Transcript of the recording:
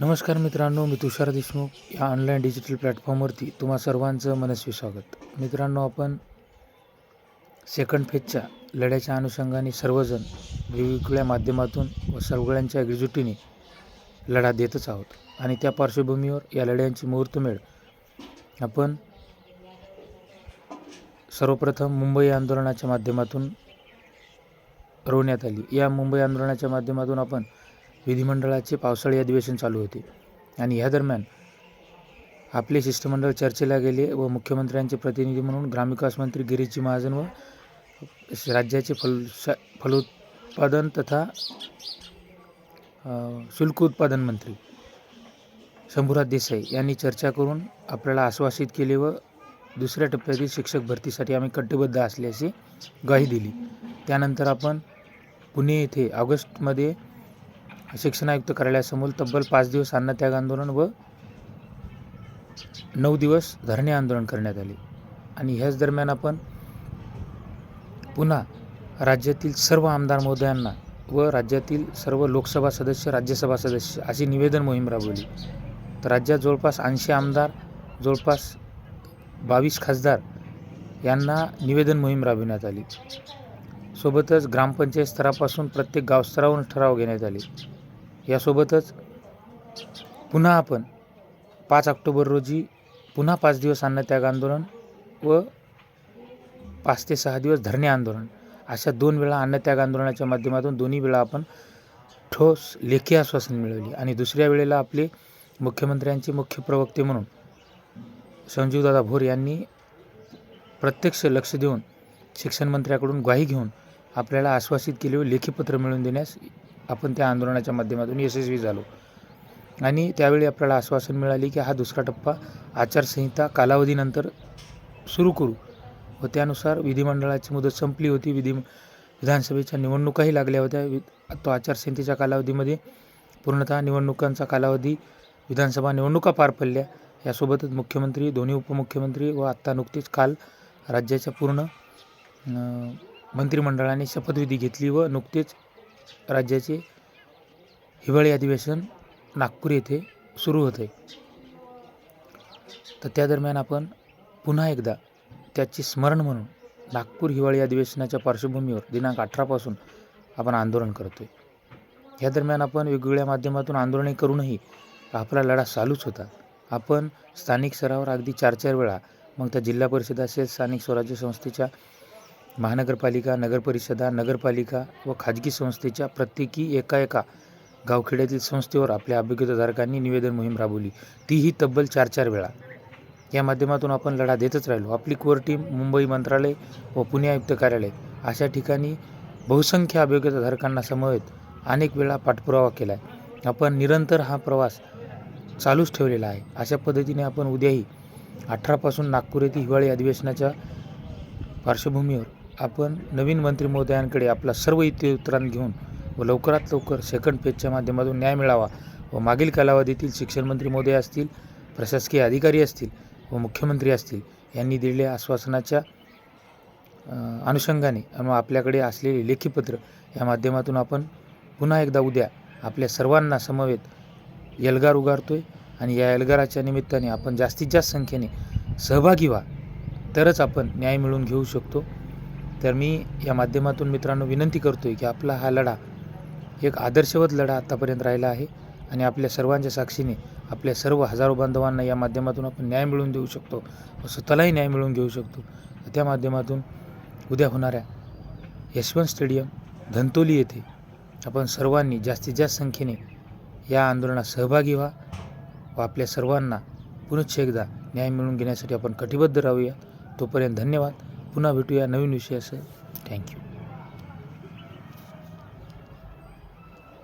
नमस्कार मित्रांनो मी तुषार देशमुख या ऑनलाईन डिजिटल प्लॅटफॉर्मवरती तुम्हा सर्वांचं मनस्वी स्वागत. मित्रांनो आपण सेकंड फेजच्या लढ्याच्या अनुषंगाने सर्वजण वेगवेगळ्या माध्यमातून व सगळ्यांच्या एकजुटीने लढा देतच आहोत. आणि त्या पार्श्वभूमीवर या लढ्यांची मुहूर्तमेळ आपण सर्वप्रथम मुंबई आंदोलनाच्या माध्यमातून रोवण्यात आली. या मुंबई आंदोलनाच्या माध्यमातून आपण विधिमंडळाचे पावसाळी अधिवेशन चालू होते. आणि ह्या दरम्यान आपले शिष्टमंडळ चर्चेला गेले व मुख्यमंत्र्यांचे प्रतिनिधी म्हणून ग्रामविकास मंत्री गिरीजी महाजन व राज्याचे फल फलोत्पादन तथा शुल्क उत्पादन मंत्री शंभूराज देसाई यांनी चर्चा करून आपल्याला आश्वासित केले व दुसऱ्या टप्प्यातील शिक्षक भरतीसाठी आम्ही कटिबद्ध असल्याची ग्वाही दिली. त्यानंतर आपण पुणे येथे ऑगस्टमध्ये शिक्षण आयुक्त कार्यालयासमोर तब्बल पाच दिवस अन्नत्याग आंदोलन व नऊ दिवस धरणे आंदोलन करण्यात आले. आणि ह्याच दरम्यान आपण पुन्हा राज्यातील सर्व आमदार महोदयांना व राज्यातील सर्व लोकसभा सदस्य राज्यसभा सदस्य अशी निवेदन मोहीम राबवली. तर राज्यात जवळपास ऐंशी आमदार जवळपास बावीस खासदार यांना निवेदन मोहीम राबविण्यात आली. सोबतच ग्रामपंचायत स्तरापासून प्रत्येक गावस्तरावरून ठराव घेण्यात आले. यासोबतच पुन्हा आपण पाच ऑक्टोबर रोजी पुन्हा पाच दिवस अन्नत्याग आंदोलन व पाच ते सहा दिवस धरणे आंदोलन. अशा दोन वेळा अन्नत्याग आंदोलनाच्या माध्यमातून दोन्ही वेळा आपण ठोस लेखी आश्वासन मिळवली आणि दुसऱ्या वेळेला आपले मुख्यमंत्र्यांचे मुख्य प्रवक्ते म्हणून संजीवदादा भोर यांनी प्रत्यक्ष लक्ष देऊन शिक्षणमंत्र्याकडून ग्वाही घेऊन आपल्याला आश्वासित केले व लेखीपत्र मिळवून देण्यास आपण त्या आंदोलनाच्या माध्यमातून यशस्वी झालो. आणि त्यावेळी आपल्याला आश्वासन मिळाले की हा दुसरा टप्पा आचारसंहिता कालावधीनंतर सुरू करू व त्यानुसार विधिमंडळाची मुदत संपली होती. विधी विधानसभेच्या निवडणुकाही लागल्या होत्या. वि तो आचारसंहितेच्या कालावधीमध्ये पूर्णतः निवडणुकांचा कालावधी विधानसभा निवडणुका पार पडल्या. यासोबतच मुख्यमंत्री दोन्ही उपमुख्यमंत्री व आत्ता नुकतीच काल राज्याच्या पूर्ण मंत्रिमंडळाने शपथविधी घेतली व नुकतेच राज्याचे हिवाळी अधिवेशन नागपूर येथे सुरू होते. तर त्या दरम्यान आपण पुन्हा एकदा त्याचे स्मरण म्हणून नागपूर हिवाळी अधिवेशनाच्या पार्श्वभूमीवर दिनांक अठरापासून आपण आंदोलन करतो आहे या दरम्यान आपण वेगवेगळ्या माध्यमातून आंदोलने करूनही आपला लढा चालूच होता. आपण स्थानिक स्तरावर अगदी चार चार वेळा मग त्या जिल्हा परिषद असेल स्थानिक स्वराज्य संस्थेच्या महानगरपालिका नगरपरिषदा नगरपालिका व खाजगी संस्थेच्या प्रत्येकी एका एका गावखेड्यातील संस्थेवर आपल्या अभिज्ञताधारकांनी निवेदन मोहीम राबवली. तीही तब्बल चार चार वेळा. या माध्यमातून आपण लढा देतच राहिलो. आपली कोर टीम मुंबई मंत्रालय व पुणे आयुक्त कार्यालय अशा ठिकाणी बहुसंख्य अभिज्ञताधारकांना समवेत अनेक वेळा पाठपुरावा केला आहे आपण निरंतर हा प्रवास चालूच ठेवलेला आहे. अशा पद्धतीने आपण उद्याही अठरापासून नागपूर येथे हिवाळी अधिवेशनाच्या पार्श्वभूमीवर आपण नवीन मंत्री महोदयांकडे आपला सर्व इतिउत्तरांत घेऊन व लवकरात लवकर सेकंड पेजच्या माध्यमातून न्याय मिळावा व मागील कालावधीतील शिक्षण मंत्री महोदय असतील प्रशासकीय अधिकारी असतील व मुख्यमंत्री असतील यांनी दिलेल्या आश्वासनाच्या अनुषंगाने आपल्याकडे असलेले लेखीपत्र या माध्यमातून आपण पुन्हा एकदा उद्या आपल्या सर्वांना समवेत एल्गार उगारतोय आणि या एल्गाराच्या निमित्ताने आपण जास्तीत जास्त संख्येने सहभागी व्हा. तरच आपण न्याय मिळवून घेऊ शकतो. तर मी या माध्यमातून मित्रांनो विनंती करतो आहे की आपला हा लढा एक आदर्शवत लढा आत्तापर्यंत राहिला आहे आणि आपल्या सर्वांच्या साक्षीने आपल्या सर्व हजारो बांधवांना या माध्यमातून आपण न्याय मिळवून देऊ शकतो व स्वतःलाही न्याय मिळवून घेऊ शकतो. त्या माध्यमातून उद्या होणाऱ्या यशवंत स्टेडियम धंतोली येथे आपण सर्वांनी जास्तीत जास्त संख्येने या आंदोलनात सहभागी व्हा व आपल्या सर्वांना पुनश्च एकदा न्याय मिळवून घेण्यासाठी आपण कटिबद्ध राहूया. तोपर्यंत धन्यवाद. पुन्हा भेटूया नवीन विषयासह. थँक्यू